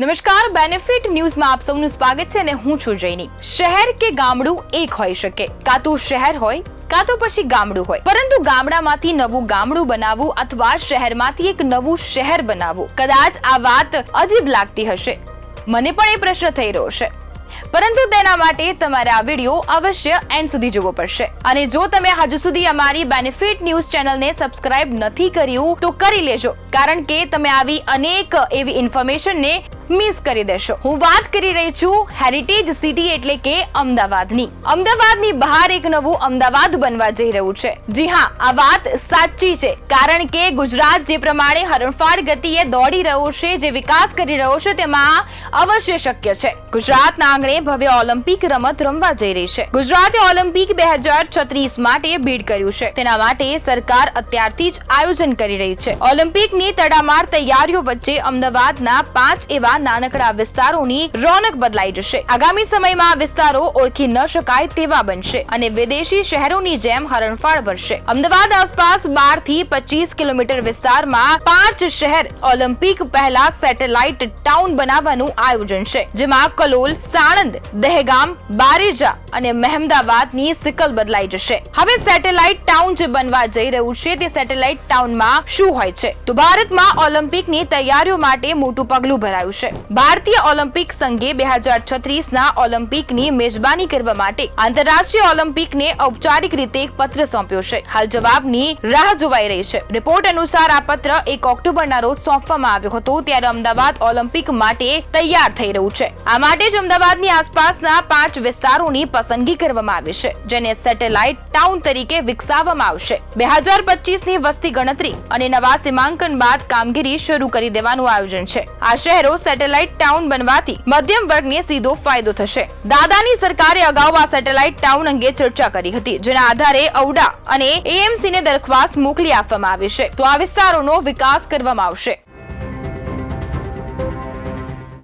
નમસ્કાર બેનિફિટ ન્યૂઝમાં આપ સૌનું સ્વાગત છે અને હું છું જૈની. શહેર કે ગામડું એક હોઈ શકે. કાં તો શહેર હોય, કાં તો પછી ગામડું હોય. પરંતુ ગામડામાંથી નવું ગામડું બનાવવું અથવા શહેરમાંથી એક નવું શહેર બનાવવું, કદાચ આ વાત અજીબ લાગતી હશે. મને પણ એ પ્રશ્ન થઈ રહ્યો છે. પરંતુ તેના માટે તમારે આ વીડિયો અવશ્ય એન્ડ સુધી જોવો પડશે. અને જો તમે હજુ સુધી અમારી બેનિફિટ ન્યૂઝ ચેનલને સબસ્ક્રાઇબ નથી કર્યું, તો કરી લેજો. કારણ કે તમે આવી અનેક એવી ઇન્ફોર્મેશનને મિસ કરી દેશો. હું વાત કરી રહી છું હેરિટેજ સિટી એટલે કે અમદાવાદની. અમદાવાદની બહાર એક નવું અમદાવાદ બનવા જઈ રહ્યું છે. જી હા, આ વાત સાચી છે. કારણ કે ગુજરાત જે પ્રમાણે હરણફાળ ગતિએ દોડી રહ્યું છે, જે વિકાસ કરી રહ્યો છે, તેમાં અવશ્ય શક્ય છે. ગુજરાતના આંગણે ભવ્ય ઓલિમ્પિક રમત રમવા જઈ રહી છે. ગુજરાતે ઓલિમ્પિક બે હજાર છત્રીસ માટે બીડ કર્યું છે. તેના માટે સરકાર અત્યારથી જ આયોજન કરી રહી છે. ઓલિમ્પિકની તડામાર તૈયારીઓ વચ્ચે અમદાવાદના પાંચ એવા નાનકડા વિસ્તારોની રોનક બદલાઈ જશે. આગામી સમયમાં વિસ્તારો ઓળખી ન શકાય તેવા બનશે અને વિદેશી શહેરોની જેમ હરણફાળ ભરશે. અમદાવાદ આસપાસ બારથી પચીસ કિલોમીટર વિસ્તારમાં પાંચ શહેર ઓલિમ્પિક પહેલા સેટેલાઇટ ટાઉન બનાવવાનું આયોજન છે, જેમાં કલોલ, સાણંદ, દહેગામ, બારેજા અને મહેમદાવાદની સિકલ બદલાઈ જશે. હવે સેટેલાઇટ ટાઉન જે બનવા જઈ રહ્યું છે, તે સેટેલાઇટ ટાઉનમાં શું હોય છે? તો ભારતમાં ઓલિમ્પિકની તૈયારીઓ માટે મોટું પગલું ભરાયું છે. ભારતીય ઓલિમ્પિક સંઘે બે હજાર છત્રીસના ઓલિમ્પિકની મેજબાની કરવા માટે આંતરરાષ્ટ્રીય ઓલિમ્પિકને ઔપચારિક રીતે એક પત્ર સોંપ્યો છે. હાલ જવાબની રાહ જોવાઈ રહી છે. રિપોર્ટ અનુસાર આ પત્ર એક ઓક્ટોબરના રોજ સોંપવામાં આવ્યો હતો, ત્યારે અમદાવાદ ઓલિમ્પિક માટે તૈયાર થઈ રહ્યું છે. આ માટે જ અમદાવાદની આસપાસના પાંચ વિસ્તારોની પસંદગી કરવામાં આવી છે, જેને સેટેલાઇટ ટાઉન તરીકે વિકસાવવામાં આવશે. બે હજાર પચીસની વસ્તી ગણતરી અને નવા સીમાંકન બાદ કામગીરી શરૂ કરી દેવાનું આયોજન છે. આ શહેરો સેટેલાઇટ ટાઉન બનવાથી મધ્યમ વર્ગને સીધો ફાયદો થશે. દાદાની સરકારે અગાઉ આ સેટેલાઇટ ટાઉન અંગે ચર્ચા કરી હતી, જેના આધારે ઔડા અને એએમસી ને દરખાસ્ત મોકલી આપવામાં આવી છે. તો આ વિસ્તારોનો વિકાસ કરવામાં આવશે.